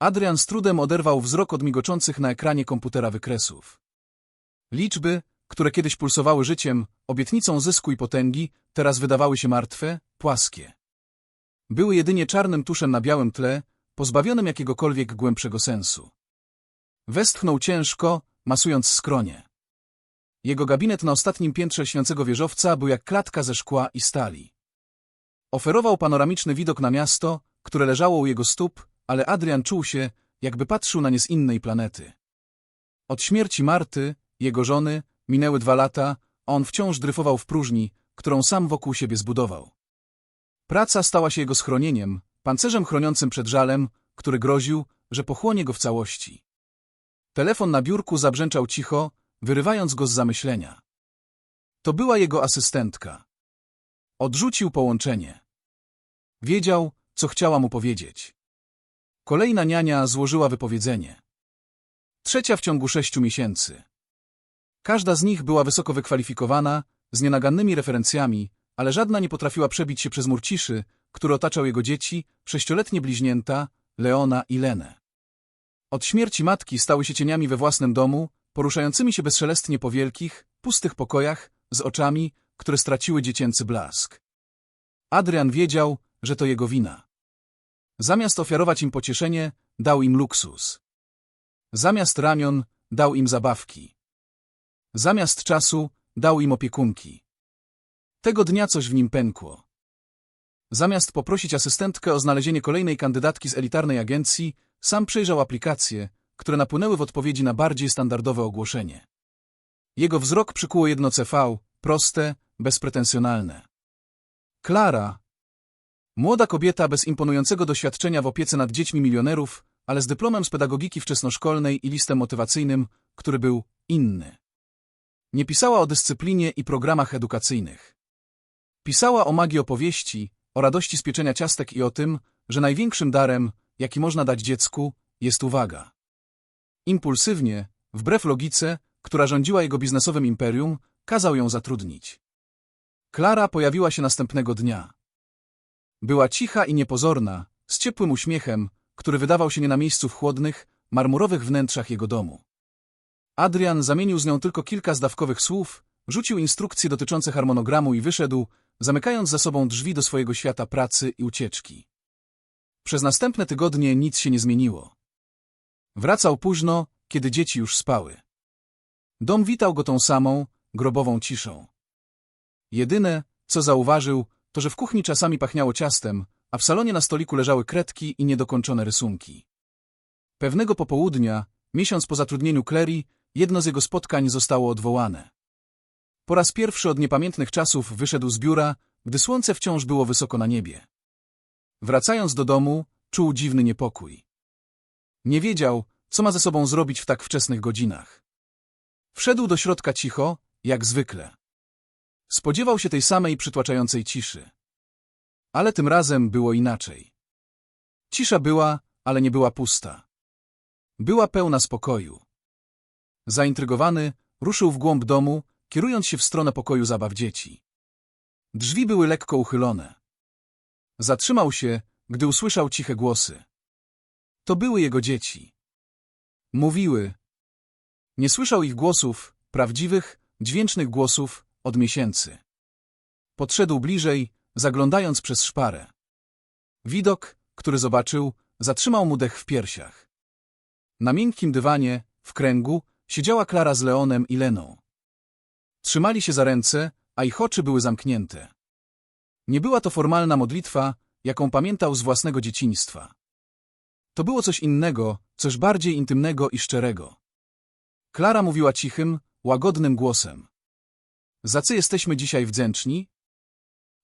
Adrian z trudem oderwał wzrok od migoczących na ekranie komputera wykresów. Liczby, które kiedyś pulsowały życiem, obietnicą zysku i potęgi, teraz wydawały się martwe, płaskie. Były jedynie czarnym tuszem na białym tle, pozbawionym jakiegokolwiek głębszego sensu. Westchnął ciężko, masując skronie. Jego gabinet na ostatnim piętrze lśniącego wieżowca był jak klatka ze szkła i stali. Oferował panoramiczny widok na miasto, które leżało u jego stóp, ale Adrian czuł się, jakby patrzył na nie z innej planety. Od śmierci Marty, jego żony, minęły dwa lata, a on wciąż dryfował w próżni, którą sam wokół siebie zbudował. Praca stała się jego schronieniem, pancerzem chroniącym przed żalem, który groził, że pochłonie go w całości. Telefon na biurku zabrzęczał cicho, wyrywając go z zamyślenia. To była jego asystentka. Odrzucił połączenie. Wiedział, co chciała mu powiedzieć. Kolejna niania złożyła wypowiedzenie. Trzecia w ciągu sześciu miesięcy. Każda z nich była wysoko wykwalifikowana, z nienagannymi referencjami, ale żadna nie potrafiła przebić się przez mur ciszy, który otaczał jego dzieci, sześcioletnie bliźnięta, Leona i Lenę. Od śmierci matki stały się cieniami we własnym domu, poruszającymi się bezszelestnie po wielkich, pustych pokojach, z oczami, które straciły dziecięcy blask. Adrian wiedział, że to jego wina. Zamiast ofiarować im pocieszenie, dał im luksus. Zamiast ramion, dał im zabawki. Zamiast czasu, dał im opiekunki. Tego dnia coś w nim pękło. Zamiast poprosić asystentkę o znalezienie kolejnej kandydatki z elitarnej agencji, sam przejrzał aplikacje, które napłynęły w odpowiedzi na bardziej standardowe ogłoszenie. Jego wzrok przykuło jedno CV, proste, bezpretensjonalne. Klara. Młoda kobieta bez imponującego doświadczenia w opiece nad dziećmi milionerów, ale z dyplomem z pedagogiki wczesnoszkolnej i listem motywacyjnym, który był inny. Nie pisała o dyscyplinie i programach edukacyjnych. Pisała o magii opowieści, o radości z pieczenia ciastek i o tym, że największym darem, jaki można dać dziecku, jest uwaga. Impulsywnie, wbrew logice, która rządziła jego biznesowym imperium, kazał ją zatrudnić. Klara pojawiła się następnego dnia. Była cicha i niepozorna, z ciepłym uśmiechem, który wydawał się nie na miejscu w chłodnych, marmurowych wnętrzach jego domu. Adrian zamienił z nią tylko kilka zdawkowych słów, rzucił instrukcje dotyczące harmonogramu i wyszedł, zamykając za sobą drzwi do swojego świata pracy i ucieczki. Przez następne tygodnie nic się nie zmieniło. Wracał późno, kiedy dzieci już spały. Dom witał go tą samą, grobową ciszą. Jedyne, co zauważył, to że w kuchni czasami pachniało ciastem, a w salonie na stoliku leżały kredki i niedokończone rysunki. Pewnego popołudnia, miesiąc po zatrudnieniu Clary, jedno z jego spotkań zostało odwołane. Po raz pierwszy od niepamiętnych czasów wyszedł z biura, gdy słońce wciąż było wysoko na niebie. Wracając do domu, czuł dziwny niepokój. Nie wiedział, co ma ze sobą zrobić w tak wczesnych godzinach. Wszedł do środka cicho, jak zwykle. Spodziewał się tej samej przytłaczającej ciszy. Ale tym razem było inaczej. Cisza była, ale nie była pusta. Była pełna spokoju. Zaintrygowany, ruszył w głąb domu, kierując się w stronę pokoju zabaw dzieci. Drzwi były lekko uchylone. Zatrzymał się, gdy usłyszał ciche głosy. To były jego dzieci. Mówiły. Nie słyszał ich głosów, prawdziwych, dźwięcznych głosów, od miesięcy. Podszedł bliżej, zaglądając przez szparę. Widok, który zobaczył, zatrzymał mu dech w piersiach. Na miękkim dywanie, w kręgu, siedziała Klara z Leonem i Leną. Trzymali się za ręce, a ich oczy były zamknięte. Nie była to formalna modlitwa, jaką pamiętał z własnego dzieciństwa. To było coś innego, coś bardziej intymnego i szczerego. Klara mówiła cichym, łagodnym głosem. Za co jesteśmy dzisiaj wdzięczni?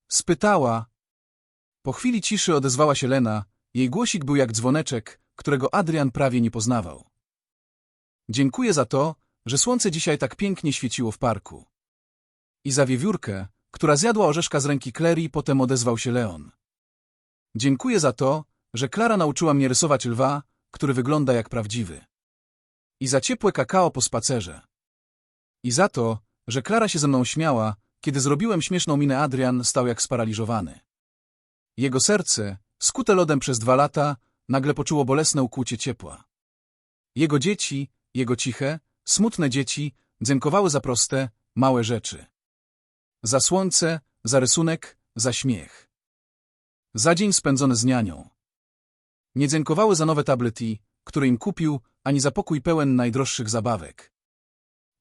Spytała. Po chwili ciszy odezwała się Lena, jej głosik był jak dzwoneczek, którego Adrian prawie nie poznawał. Dziękuję za to, że słońce dzisiaj tak pięknie świeciło w parku. I za wiewiórkę, która zjadła orzeszka z ręki Clary, potem odezwał się Leon. Dziękuję za to, że Klara nauczyła mnie rysować lwa, który wygląda jak prawdziwy. I za ciepłe kakao po spacerze. I za to, że Klara się ze mną śmiała, kiedy zrobiłem śmieszną minę Adrian stał jak sparaliżowany. Jego serce, skute lodem przez dwa lata, nagle poczuło bolesne ukłucie ciepła. Jego dzieci, jego ciche, smutne dzieci, dzękowały za proste, małe rzeczy. Za słońce, za rysunek, za śmiech. Za dzień spędzony z nianią. Nie dzękowały za nowe tablety, które im kupił, ani za pokój pełen najdroższych zabawek.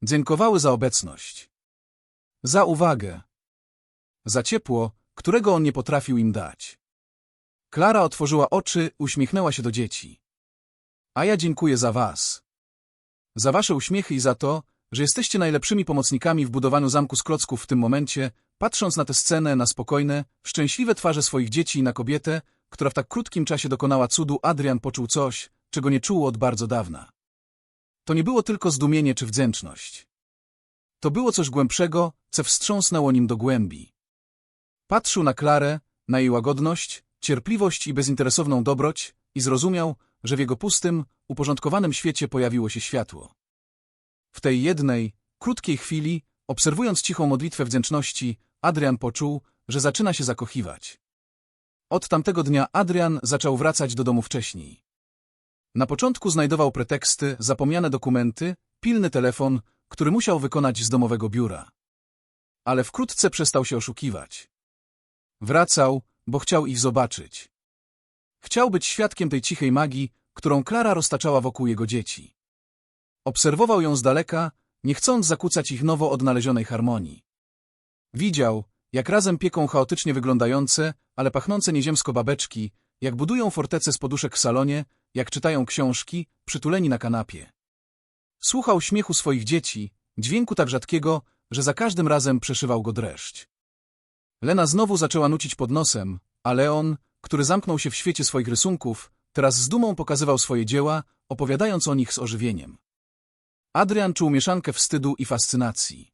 Dziękowały za obecność. Za uwagę. Za ciepło, którego on nie potrafił im dać. Klara otworzyła oczy, uśmiechnęła się do dzieci. A ja dziękuję za was. Za wasze uśmiechy i za to, że jesteście najlepszymi pomocnikami w budowaniu zamku z klocków w tym momencie, patrząc na tę scenę, na spokojne, szczęśliwe twarze swoich dzieci i na kobietę, która w tak krótkim czasie dokonała cudu, Adrian poczuł coś, czego nie czuł od bardzo dawna. To nie było tylko zdumienie czy wdzięczność. To było coś głębszego, co wstrząsnęło nim do głębi. Patrzył na Klarę, na jej łagodność, cierpliwość i bezinteresowną dobroć i zrozumiał, że w jego pustym, uporządkowanym świecie pojawiło się światło. W tej jednej, krótkiej chwili, obserwując cichą modlitwę wdzięczności, Adrian poczuł, że zaczyna się zakochiwać. Od tamtego dnia Adrian zaczął wracać do domu wcześniej. Na początku znajdował preteksty, zapomniane dokumenty, pilny telefon, który musiał wykonać z domowego biura. Ale wkrótce przestał się oszukiwać. Wracał, bo chciał ich zobaczyć. Chciał być świadkiem tej cichej magii, którą Klara roztaczała wokół jego dzieci. Obserwował ją z daleka, nie chcąc zakłócać ich nowo odnalezionej harmonii. Widział, jak razem pieką chaotycznie wyglądające, ale pachnące nieziemsko babeczki, jak budują fortece z poduszek w salonie, jak czytają książki, przytuleni na kanapie. Słuchał śmiechu swoich dzieci, dźwięku tak rzadkiego, że za każdym razem przeszywał go dreszcz. Lena znowu zaczęła nucić pod nosem, a Leon, który zamknął się w świecie swoich rysunków, teraz z dumą pokazywał swoje dzieła, opowiadając o nich z ożywieniem. Adrian czuł mieszankę wstydu i fascynacji.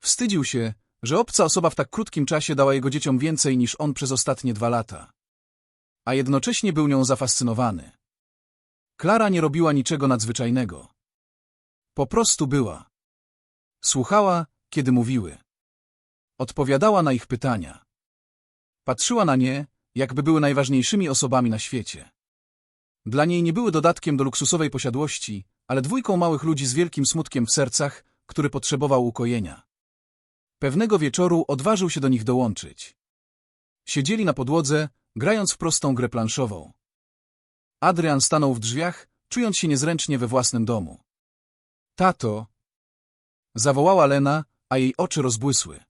Wstydził się, że obca osoba w tak krótkim czasie dała jego dzieciom więcej niż on przez ostatnie dwa lata. A jednocześnie był nią zafascynowany. Klara nie robiła niczego nadzwyczajnego. Po prostu była. Słuchała, kiedy mówiły. Odpowiadała na ich pytania. Patrzyła na nie, jakby były najważniejszymi osobami na świecie. Dla niej nie były dodatkiem do luksusowej posiadłości, ale dwójką małych ludzi z wielkim smutkiem w sercach, który potrzebował ukojenia. Pewnego wieczoru odważył się do nich dołączyć. Siedzieli na podłodze, grając w prostą grę planszową. Adrian stanął w drzwiach, czując się niezręcznie we własnym domu. Tato! Zawołała Lena, a jej oczy rozbłysły.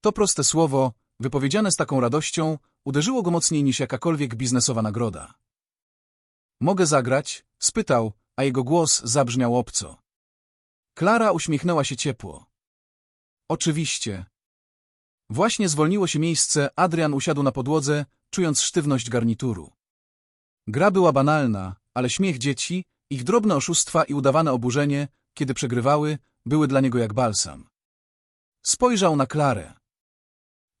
To proste słowo, wypowiedziane z taką radością, uderzyło go mocniej niż jakakolwiek biznesowa nagroda. Mogę zagrać? spytał, a jego głos zabrzmiał obco. Klara uśmiechnęła się ciepło. Oczywiście. Właśnie zwolniło się miejsce, Adrian usiadł na podłodze, czując sztywność garnituru. Gra była banalna, ale śmiech dzieci, ich drobne oszustwa i udawane oburzenie, kiedy przegrywały, były dla niego jak balsam. Spojrzał na Klarę.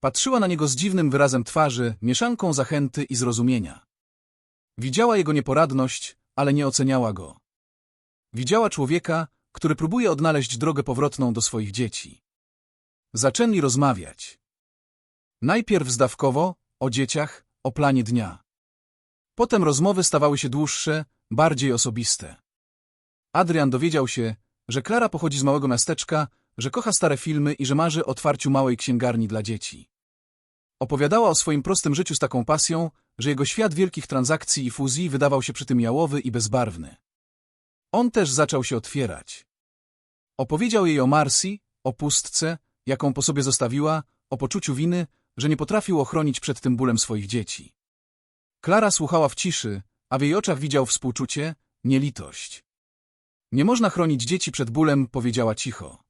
Patrzyła na niego z dziwnym wyrazem twarzy, mieszanką zachęty i zrozumienia. Widziała jego nieporadność, ale nie oceniała go. Widziała człowieka, który próbuje odnaleźć drogę powrotną do swoich dzieci. Zaczęli rozmawiać. Najpierw zdawkowo, o dzieciach, o planie dnia. Potem rozmowy stawały się dłuższe, bardziej osobiste. Adrian dowiedział się, że Klara pochodzi z małego miasteczka, że kocha stare filmy i że marzy o otwarciu małej księgarni dla dzieci. Opowiadała o swoim prostym życiu z taką pasją, że jego świat wielkich transakcji i fuzji wydawał się przy tym jałowy i bezbarwny. On też zaczął się otwierać. Opowiedział jej o Marsi, o pustce, jaką po sobie zostawiła, o poczuciu winy, że nie potrafił ochronić przed tym bólem swoich dzieci. Klara słuchała w ciszy, a w jej oczach widział współczucie, nie litość. Nie można chronić dzieci przed bólem, powiedziała cicho.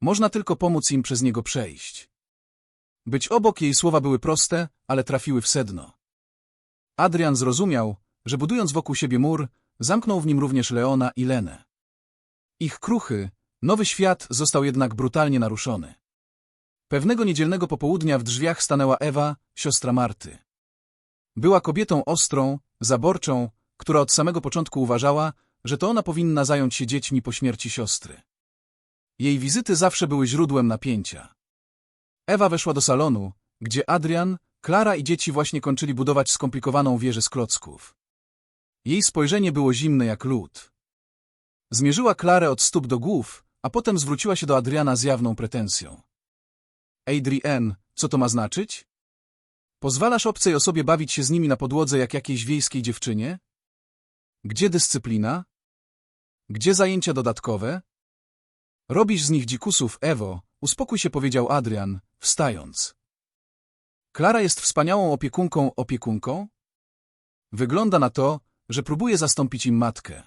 Można tylko pomóc im przez niego przejść. Być obok jej słowa były proste, ale trafiły w sedno. Adrian zrozumiał, że budując wokół siebie mur, zamknął w nim również Leona i Lenę. Ich kruchy, nowy świat został jednak brutalnie naruszony. Pewnego niedzielnego popołudnia w drzwiach stanęła Ewa, siostra Marty. Była kobietą ostrą, zaborczą, która od samego początku uważała, że to ona powinna zająć się dziećmi po śmierci siostry. Jej wizyty zawsze były źródłem napięcia. Ewa weszła do salonu, gdzie Adrian, Klara i dzieci właśnie kończyli budować skomplikowaną wieżę z klocków. Jej spojrzenie było zimne jak lód. Zmierzyła Klarę od stóp do głów, a potem zwróciła się do Adriana z jawną pretensją. Adrian, co to ma znaczyć? Pozwalasz obcej osobie bawić się z nimi na podłodze jak jakiejś wiejskiej dziewczynie? Gdzie dyscyplina? Gdzie zajęcia dodatkowe? Robisz z nich dzikusów, Ewo, uspokój się powiedział Adrian, wstając. Klara jest wspaniałą opiekunką opiekunką? Wygląda na to, że próbuje zastąpić im matkę.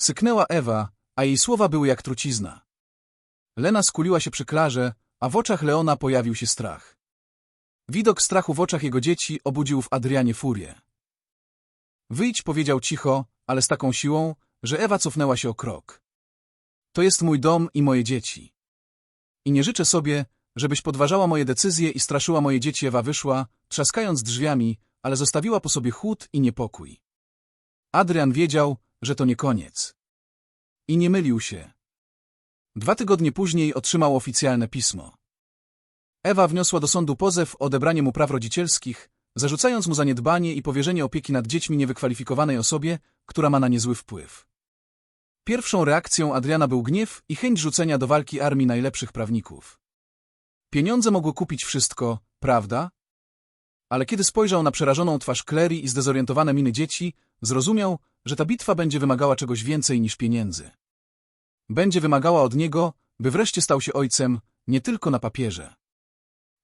Syknęła Ewa, a jej słowa były jak trucizna. Lena skuliła się przy Klarze, a w oczach Leona pojawił się strach. Widok strachu w oczach jego dzieci obudził w Adrianie furię. Wyjdź, powiedział cicho, ale z taką siłą, że Ewa cofnęła się o krok. To jest mój dom i moje dzieci. I nie życzę sobie, żebyś podważała moje decyzje i straszyła moje dzieci. Ewa wyszła, trzaskając drzwiami, ale zostawiła po sobie chłód i niepokój. Adrian wiedział, że to nie koniec. I nie mylił się. Dwa tygodnie później otrzymał oficjalne pismo. Ewa wniosła do sądu pozew o odebranie mu praw rodzicielskich, zarzucając mu zaniedbanie i powierzenie opieki nad dziećmi niewykwalifikowanej osobie, która ma na nie zły wpływ. Pierwszą reakcją Adriana był gniew i chęć rzucenia do walki armii najlepszych prawników. Pieniądze mogły kupić wszystko, prawda? Ale kiedy spojrzał na przerażoną twarz Clary i zdezorientowane miny dzieci, zrozumiał, że ta bitwa będzie wymagała czegoś więcej niż pieniędzy. Będzie wymagała od niego, by wreszcie stał się ojcem, nie tylko na papierze.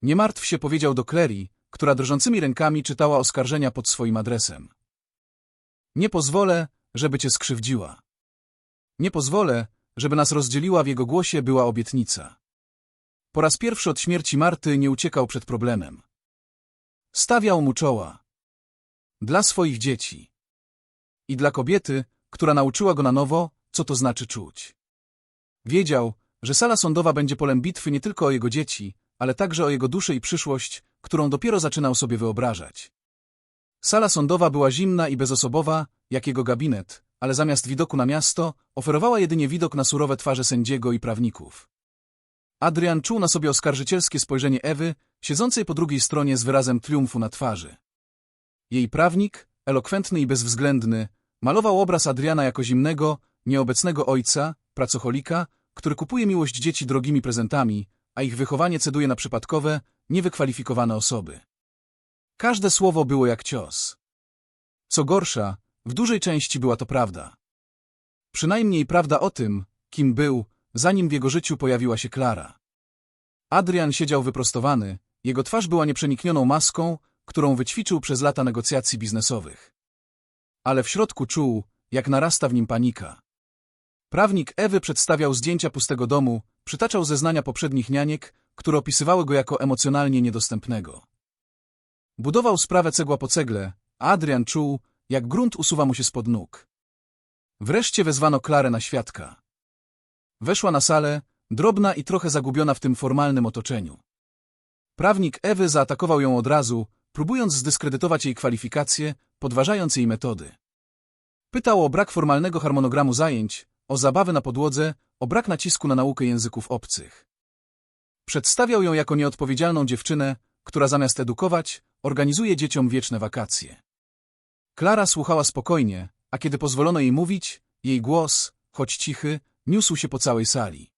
Nie martw się, powiedział do Clary, która drżącymi rękami czytała oskarżenia pod swoim adresem. Nie pozwolę, żeby cię skrzywdziła. Nie pozwolę, żeby nas rozdzieliła w jego głosie była obietnica. Po raz pierwszy od śmierci Marty nie uciekał przed problemem. Stawiał mu czoła. Dla swoich dzieci. I dla kobiety, która nauczyła go na nowo, co to znaczy czuć. Wiedział, że sala sądowa będzie polem bitwy nie tylko o jego dzieci, ale także o jego duszę i przyszłość, którą dopiero zaczynał sobie wyobrażać. Sala sądowa była zimna i bezosobowa, jak jego gabinet, ale zamiast widoku na miasto, oferowała jedynie widok na surowe twarze sędziego i prawników. Adrian czuł na sobie oskarżycielskie spojrzenie Ewy, siedzącej po drugiej stronie z wyrazem triumfu na twarzy. Jej prawnik, elokwentny i bezwzględny, malował obraz Adriana jako zimnego, nieobecnego ojca, pracocholika, który kupuje miłość dzieci drogimi prezentami, a ich wychowanie ceduje na przypadkowe, niewykwalifikowane osoby. Każde słowo było jak cios. Co gorsza, w dużej części była to prawda. Przynajmniej prawda o tym, kim był, zanim w jego życiu pojawiła się Klara. Adrian siedział wyprostowany, jego twarz była nieprzeniknioną maską, którą wyćwiczył przez lata negocjacji biznesowych. Ale w środku czuł, jak narasta w nim panika. Prawnik Ewy przedstawiał zdjęcia pustego domu, przytaczał zeznania poprzednich nianiek, które opisywały go jako emocjonalnie niedostępnego. Budował sprawę cegła po cegle, a Adrian czuł, jak grunt usuwa mu się spod nóg. Wreszcie wezwano Klarę na świadka. Weszła na salę, drobna i trochę zagubiona w tym formalnym otoczeniu. Prawnik Ewy zaatakował ją od razu, próbując zdyskredytować jej kwalifikacje, podważając jej metody. Pytał o brak formalnego harmonogramu zajęć, o zabawę na podłodze, o brak nacisku na naukę języków obcych. Przedstawiał ją jako nieodpowiedzialną dziewczynę, która zamiast edukować, organizuje dzieciom wieczne wakacje. Klara słuchała spokojnie, a kiedy pozwolono jej mówić, jej głos, choć cichy, niósł się po całej sali.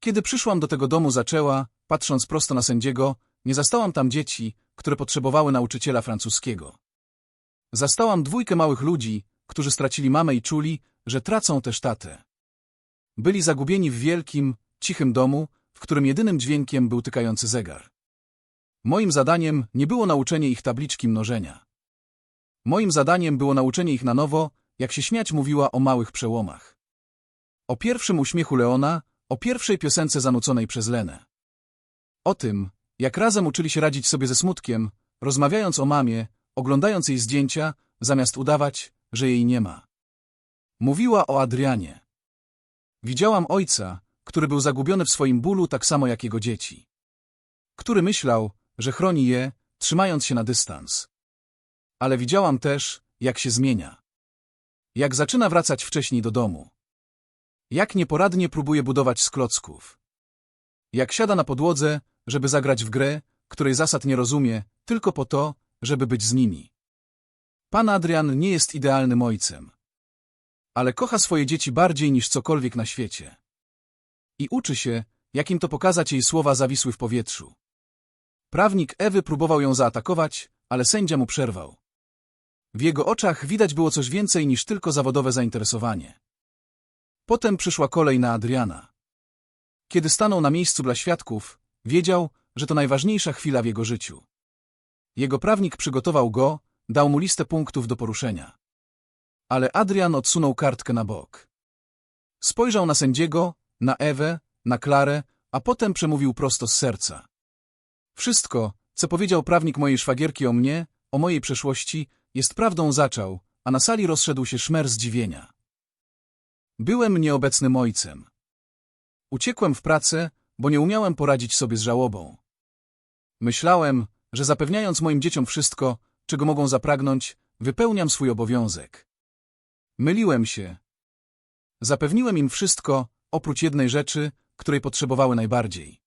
Kiedy przyszłam do tego domu zaczęła, patrząc prosto na sędziego, nie zastałam tam dzieci, które potrzebowały nauczyciela francuskiego. Zastałam dwójkę małych ludzi, którzy stracili mamę i czuli, że tracą też tatę. Byli zagubieni w wielkim, cichym domu, w którym jedynym dźwiękiem był tykający zegar. Moim zadaniem nie było nauczenie ich tabliczki mnożenia. Moim zadaniem było nauczenie ich na nowo, jak się śmiać mówiła o małych przełomach. O pierwszym uśmiechu Leona, o pierwszej piosence zanuconej przez Lenę. O tym, jak razem uczyli się radzić sobie ze smutkiem, rozmawiając o mamie, oglądając jej zdjęcia, zamiast udawać, że jej nie ma. Mówiła o Adrianie. Widziałam ojca, który był zagubiony w swoim bólu tak samo jak jego dzieci. Który myślał, że chroni je, trzymając się na dystans. Ale widziałam też, jak się zmienia. Jak zaczyna wracać wcześniej do domu. Jak nieporadnie próbuje budować z klocków. Jak siada na podłodze, żeby zagrać w grę, której zasad nie rozumie, tylko po to, żeby być z nimi. Pan Adrian nie jest idealnym ojcem. Ale kocha swoje dzieci bardziej niż cokolwiek na świecie. I uczy się, jakim to pokazać jej słowa zawisły w powietrzu. Prawnik Ewy próbował ją zaatakować, ale sędzia mu przerwał. W jego oczach widać było coś więcej niż tylko zawodowe zainteresowanie. Potem przyszła kolej na Adriana. Kiedy stanął na miejscu dla świadków, wiedział, że to najważniejsza chwila w jego życiu. Jego prawnik przygotował go, dał mu listę punktów do poruszenia. Ale Adrian odsunął kartkę na bok. Spojrzał na sędziego, na Ewę, na Klarę, a potem przemówił prosto z serca. Wszystko, co powiedział prawnik mojej szwagierki o mnie, o mojej przeszłości, jest prawdą zaczął, a na sali rozszedł się szmer zdziwienia. Byłem nieobecnym ojcem. Uciekłem w pracę, bo nie umiałem poradzić sobie z żałobą. Myślałem, że zapewniając moim dzieciom wszystko, czego mogą zapragnąć, wypełniam swój obowiązek. Myliłem się. Zapewniłem im wszystko, oprócz jednej rzeczy, której potrzebowały najbardziej.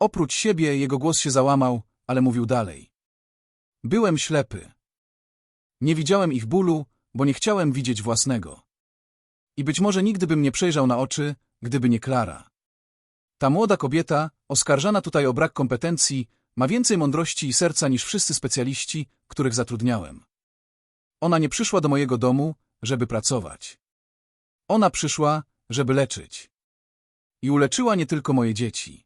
Oprócz siebie jego głos się załamał, ale mówił dalej. Byłem ślepy. Nie widziałem ich bólu, bo nie chciałem widzieć własnego. I być może nigdy bym nie przejrzał na oczy, gdyby nie Klara. Ta młoda kobieta, oskarżana tutaj o brak kompetencji, ma więcej mądrości i serca niż wszyscy specjaliści, których zatrudniałem. Ona nie przyszła do mojego domu, żeby pracować. Ona przyszła, żeby leczyć. I uleczyła nie tylko moje dzieci.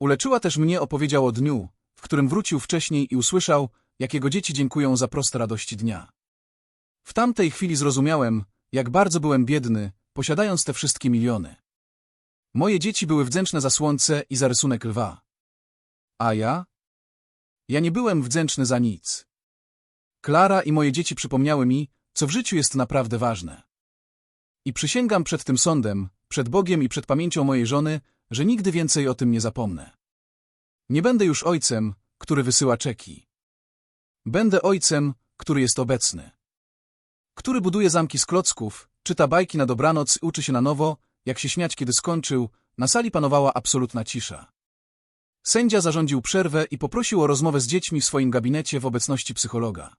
Uleczyła też mnie opowiedział o dniu, w którym wrócił wcześniej i usłyszał, jak jego dzieci dziękują za proste radości dnia. W tamtej chwili zrozumiałem, jak bardzo byłem biedny, posiadając te wszystkie miliony. Moje dzieci były wdzięczne za słońce i za rysunek lwa. A ja? Ja nie byłem wdzięczny za nic. Klara i moje dzieci przypomniały mi, co w życiu jest naprawdę ważne. I przysięgam przed tym sądem, przed Bogiem i przed pamięcią mojej żony, że nigdy więcej o tym nie zapomnę. Nie będę już ojcem, który wysyła czeki. Będę ojcem, który jest obecny. Który buduje zamki z klocków, czyta bajki na dobranoc i uczy się na nowo, jak się śmiać kiedy skończył, na sali panowała absolutna cisza. Sędzia zarządził przerwę i poprosił o rozmowę z dziećmi w swoim gabinecie w obecności psychologa.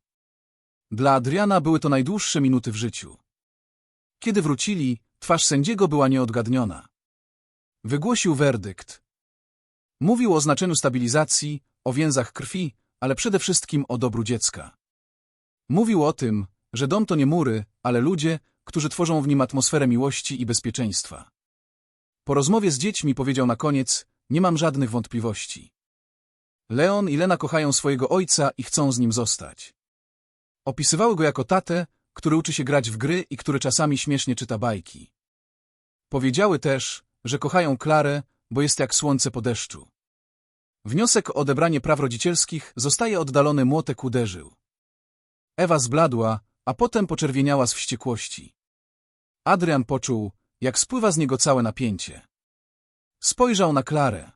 Dla Adriana były to najdłuższe minuty w życiu. Kiedy wrócili, twarz sędziego była nieodgadniona. Wygłosił werdykt. Mówił o znaczeniu stabilizacji, o więzach krwi, ale przede wszystkim o dobru dziecka. Mówił o tym, że dom to nie mury, ale ludzie, którzy tworzą w nim atmosferę miłości i bezpieczeństwa. Po rozmowie z dziećmi powiedział na koniec, nie mam żadnych wątpliwości. Leon i Lena kochają swojego ojca i chcą z nim zostać. Opisywały go jako tatę, który uczy się grać w gry i który czasami śmiesznie czyta bajki. Powiedziały też, że kochają Klarę, bo jest jak słońce po deszczu. Wniosek o odebranie praw rodzicielskich zostaje oddalony młotek uderzył. Ewa zbladła, a potem poczerwieniała z wściekłości. Adrian poczuł, jak spływa z niego całe napięcie. Spojrzał na Klarę.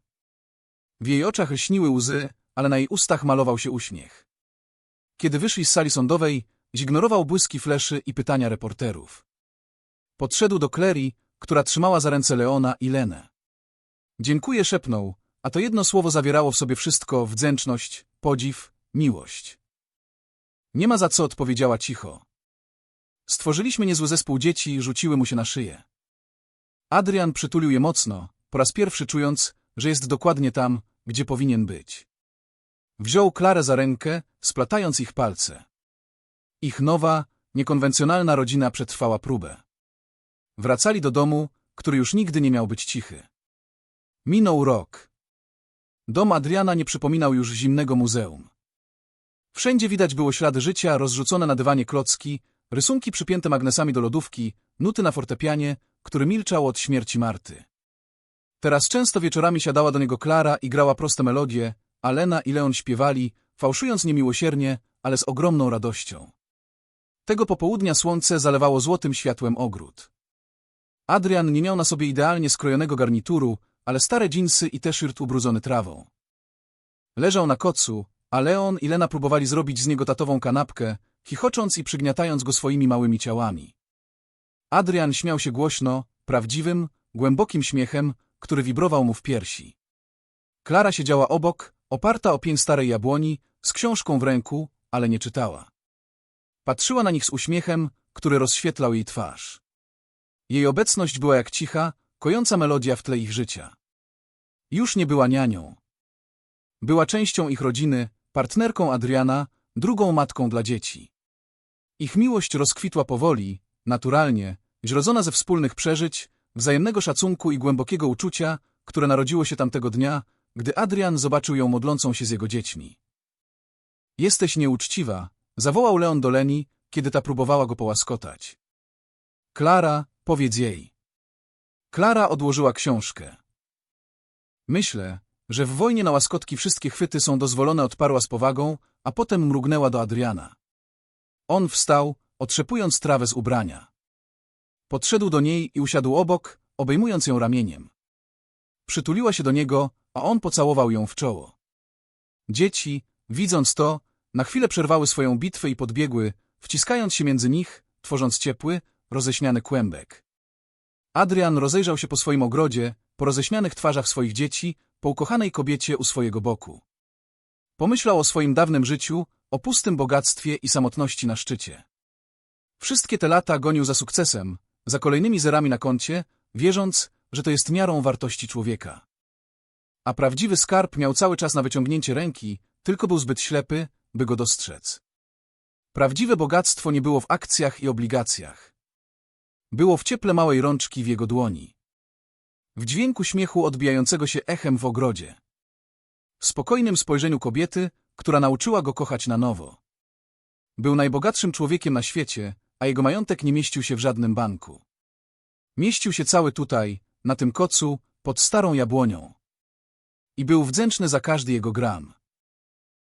W jej oczach lśniły łzy, ale na jej ustach malował się uśmiech. Kiedy wyszli z sali sądowej, zignorował błyski fleszy i pytania reporterów. Podszedł do Clary, która trzymała za ręce Leona i Lenę. Dziękuję szepnął, a to jedno słowo zawierało w sobie wszystko wdzięczność, podziw, miłość. Nie ma za co, odpowiedziała cicho. Stworzyliśmy niezły zespół dzieci rzuciły mu się na szyję. Adrian przytulił je mocno, po raz pierwszy czując, że jest dokładnie tam, gdzie powinien być. Wziął Klarę za rękę, splatając ich palce. Ich nowa, niekonwencjonalna rodzina przetrwała próbę. Wracali do domu, który już nigdy nie miał być cichy. Minął rok. Dom Adriana nie przypominał już zimnego muzeum. Wszędzie widać było ślady życia, rozrzucone na dywanie klocki, rysunki przypięte magnesami do lodówki, nuty na fortepianie, który milczał od śmierci Marty. Teraz często wieczorami siadała do niego Klara i grała proste melodie, a Lena i Leon śpiewali, fałszując niemiłosiernie, ale z ogromną radością. Tego popołudnia słońce zalewało złotym światłem ogród. Adrian nie miał na sobie idealnie skrojonego garnituru, ale stare dżinsy i t-shirt ubrudzony trawą. Leżał na kocu, a Leon i Lena próbowali zrobić z niego tatową kanapkę, chichocząc i przygniatając go swoimi małymi ciałami. Adrian śmiał się głośno, prawdziwym, głębokim śmiechem, który wibrował mu w piersi. Klara siedziała obok, oparta o pień starej jabłoni, z książką w ręku, ale nie czytała. Patrzyła na nich z uśmiechem, który rozświetlał jej twarz. Jej obecność była jak cicha, kojąca melodia w tle ich życia. Już nie była nianią. Była częścią ich rodziny, partnerką Adriana, drugą matką dla dzieci. Ich miłość rozkwitła powoli, naturalnie, zrodzona ze wspólnych przeżyć, wzajemnego szacunku i głębokiego uczucia, które narodziło się tamtego dnia, gdy Adrian zobaczył ją modlącą się z jego dziećmi. Jesteś nieuczciwa, zawołał Leon do Leni, kiedy ta próbowała go połaskotać. Klara, powiedz jej. Klara odłożyła książkę. Myślę, że w wojnie na łaskotki wszystkie chwyty są dozwolone odparła z powagą, a potem mrugnęła do Adriana. On wstał, otrzepując trawę z ubrania. Podszedł do niej i usiadł obok, obejmując ją ramieniem. Przytuliła się do niego, a on pocałował ją w czoło. Dzieci, widząc to, na chwilę przerwały swoją bitwę i podbiegły, wciskając się między nich, tworząc ciepły, roześmiany kłębek. Adrian rozejrzał się po swoim ogrodzie, po roześmianych twarzach swoich dzieci, po ukochanej kobiecie u swojego boku. Pomyślał o swoim dawnym życiu, o pustym bogactwie i samotności na szczycie. Wszystkie te lata gonił za sukcesem, za kolejnymi zerami na koncie, wierząc, że to jest miarą wartości człowieka. A prawdziwy skarb miał cały czas na wyciągnięcie ręki, tylko był zbyt ślepy, by go dostrzec. Prawdziwe bogactwo nie było w akcjach i obligacjach. Było w cieple małej rączki w jego dłoni. W dźwięku śmiechu odbijającego się echem w ogrodzie. W spokojnym spojrzeniu kobiety, która nauczyła go kochać na nowo. Był najbogatszym człowiekiem na świecie, a jego majątek nie mieścił się w żadnym banku. Mieścił się cały tutaj, na tym kocu, pod starą jabłonią. I był wdzięczny za każdy jego gram.